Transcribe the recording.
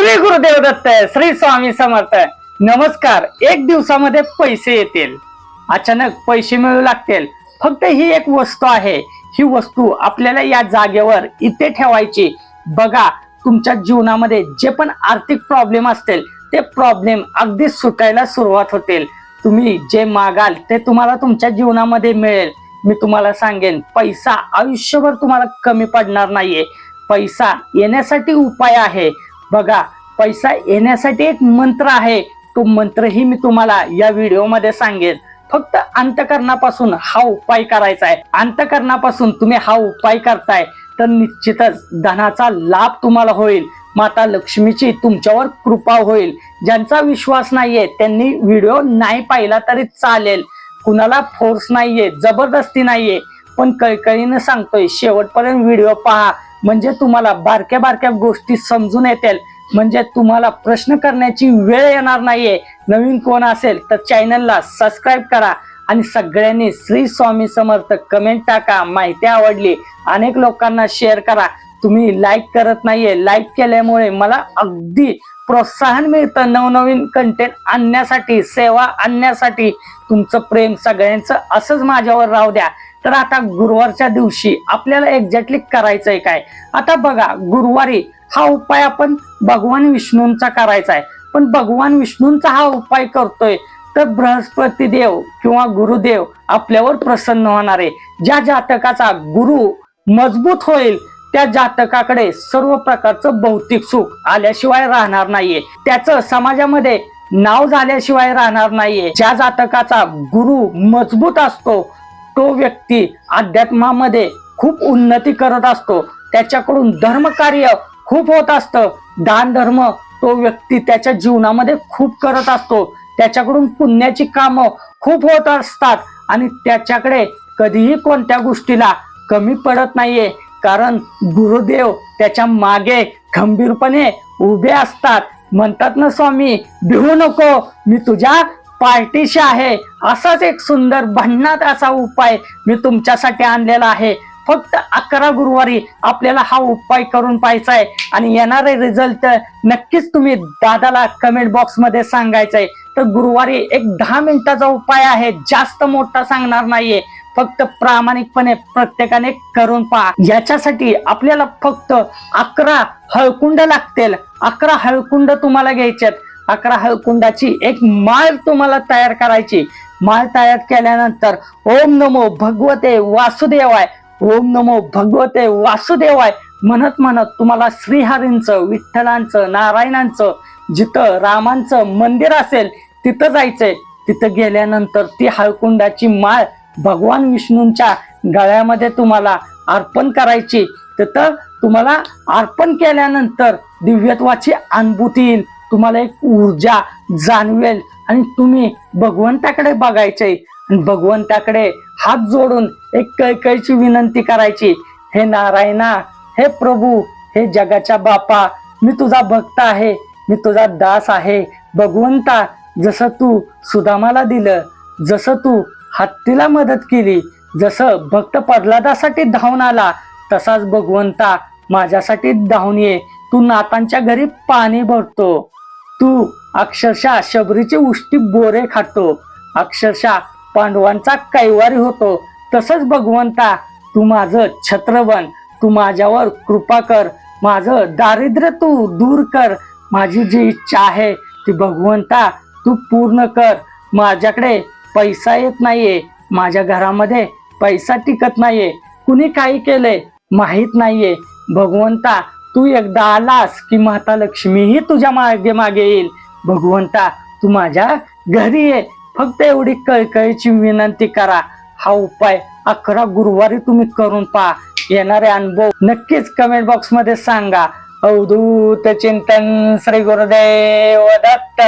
श्री गुरुदेव दत्त श्री स्वामी समर्थ नमस्कार एक दिवसामध्ये पैसे येतील. अचानक पैसे मिळू लागतील. फक्त ही एक वस्तू आहे. ही वस्तू आपल्याला या जागेवर इथे ठेवायची. बघा तुमच्या जीवनामध्ये जे पण आर्थिक प्रॉब्लेम असतील ते प्रॉब्लेम अगदी सुटायला सुरुवात होतील. तुम्ही जे मागाल ते तुम्हाला तुमच्या जीवनामध्ये मिळेल. मी तुम्हाला सांगेन पैसा आयुष्यभर तुम्हाला कमी पडणार नाहीये. पैसा येण्यासाठी उपाय आहे. बघा पैसा येण्यासाठी एक मंत्र आहे. तो मंत्रही मी तुम्हाला या व्हिडिओमध्ये सांगेन. फक्त अंतकरणापासून हा उपाय करायचा आहे. अंतकरणापासून तुम्ही हा उपाय करताय तर निश्चितच धनाचा लाभ तुम्हाला होईल. माता लक्ष्मीची तुमच्यावर कृपा होईल. ज्यांचा विश्वास नाहीये त्यांनी व्हिडिओ नाही पाहिला तरी चालेल. कुणाला फोर्स नाहीये जबरदस्ती नाहीये. पण कळकळीनं सांगतोय शेवटपर्यंत व्हिडिओ पहा. म्हणजे तुम्हाला बारक्या बारक्या गोष्टी समजून येतील. म्हणजे तुम्हाला प्रश्न करण्याची वेळ येणार नाहीये. नवीन कोण असेल तर चॅनलला सबस्क्राईब करा आणि सगळ्यांनी श्री स्वामी समर्थ कमेंट टाका माहिती आवडली अनेक लोकांना शेअर करा. तुम्ही लाईक करत नाहीये. लाईक केल्यामुळे मला अगदी प्रोत्साहन मिळतं नवनवीन कंटेंट आणण्यासाठी सेवा आणण्यासाठी. तुमचं प्रेम सगळ्यांचं असंच माझ्यावर राहू द्या. तर आता गुरुवारच्या दिवशी आपल्याला एक्झॅक्टली करायचंय काय? आता बघा गुरुवारी हा उपाय आपण भगवान विष्णूंचा करायचा आहे. पण भगवान विष्णूंचा हा उपाय करतोय तर बृहस्पती देव किंवा गुरुदेव आपल्यावर प्रसन्न होणार आहे. ज्या जातकाचा गुरु मजबूत होईल त्या जातकाकडे सर्व प्रकारचं भौतिक सुख आल्याशिवाय राहणार नाहीये. त्याचं समाजामध्ये नाव झाल्याशिवाय राहणार नाहीये. ज्या जातकाचा गुरु मजबूत असतो तो व्यक्ती अध्यात्मामध्ये खूप उन्नती करत असतो. त्याच्याकडून धर्मकार्य खूप होत असतं. दान धर्म तो व्यक्ती त्याच्या जीवनामध्ये खूप करत असतो. त्याच्याकडून पुण्याची कामं खूप होत असतात. आणि त्याच्याकडे कधीही कोणत्या गोष्टीला कमी पडत नाहीये. कारण गुरुदेव त्याच्यामागे खंबीरपणे उभे असतात. म्हणतात ना स्वामी भिवू नको. मी तुझ्या पार्टीशी आहे. असाच एक सुंदर भन्नाट असा उपाय मी तुमच्यासाठी आणलेला आहे. फक्त अकरा गुरुवारी आपल्याला हा उपाय करून पाहायचा आहे. आणि येणारे रिझल्ट नक्कीच तुम्ही दादाला कमेंट बॉक्समध्ये सांगायचंय. तर गुरुवारी एक दहा मिनिटाचा उपाय आहे. जास्त मोठा सांगणार नाहीये. फक्त प्रामाणिकपणे प्रत्येकाने करून पहा. याच्यासाठी आपल्याला फक्त अकरा हळकुंड लागतील. अकरा हळकुंड तुम्हाला घ्यायच्यात अकरा हळकुंडाची एक माळ तुम्हाला तयार करायची. माळ तयार केल्यानंतर ओम नमो भगवते वासुदेवाय. ओम नमो भगवते वासुदेवाय. म्हणत म्हणत तुम्हाला श्रीहरींचं विठ्ठलांचं नारायणांचं जिथं रामांचं मंदिर असेल तिथं जायचंय. तिथं गेल्यानंतर ती हळकुंडाची माळ भगवान विष्णूंच्या गळ्यामध्ये तुम्हाला अर्पण करायची. तिथं तुम्हाला अर्पण केल्यानंतर दिव्यत्वाची अनुभूती येईल. तुम्हाला एक ऊर्जा जाणवेल. आणि तुम्ही भगवंताकडे बघायचे. आणि भगवंताकडे हात जोडून एक कैकैची विनंती करायची. हे नारायणा हे प्रभू हे जगाच्या बापा मी तुझा भक्त आहे मी तुझा दास आहे. भगवंता जसं तू सुदामाला दिलं जसं तू हत्तीला मदत केली जसं भक्त प्रल्हादासाठी धावून आला तसाच भगवंता माझ्यासाठी धावून ये. तू नातांच्या घरी पाणी भरतो. तू अक्षरशः शबरीची उष्टी बोरे खातो. अक्षरशः पांडवांचा कैवारी होतो. तसंच भगवंता तू माझं छत्र बन तू माझ्यावर कृपा कर. माझं दारिद्र्य तू दूर कर. माझी जी इच्छा आहे ती भगवंता तू पूर्ण कर. माझ्याकडे पैसा येत नाहीये. माझ्या घरामध्ये पैसा टिकत नाहीये. कुणी काही केलंय माहीत नाहीये. भगवंता तू एकदा आलास की माता लक्ष्मीही तुझ्या मागे मागे येईल. भगवंता तू माझ्या घरी ये. फक्त एवढी कळकळीची विनंती करा. हा उपाय अकरा गुरुवारी तुम्ही करून पहा. येणारे अनुभव नक्कीच कमेंट बॉक्समध्ये सांगा. अवधूत चिंतन श्री गुरुदेव दत्त.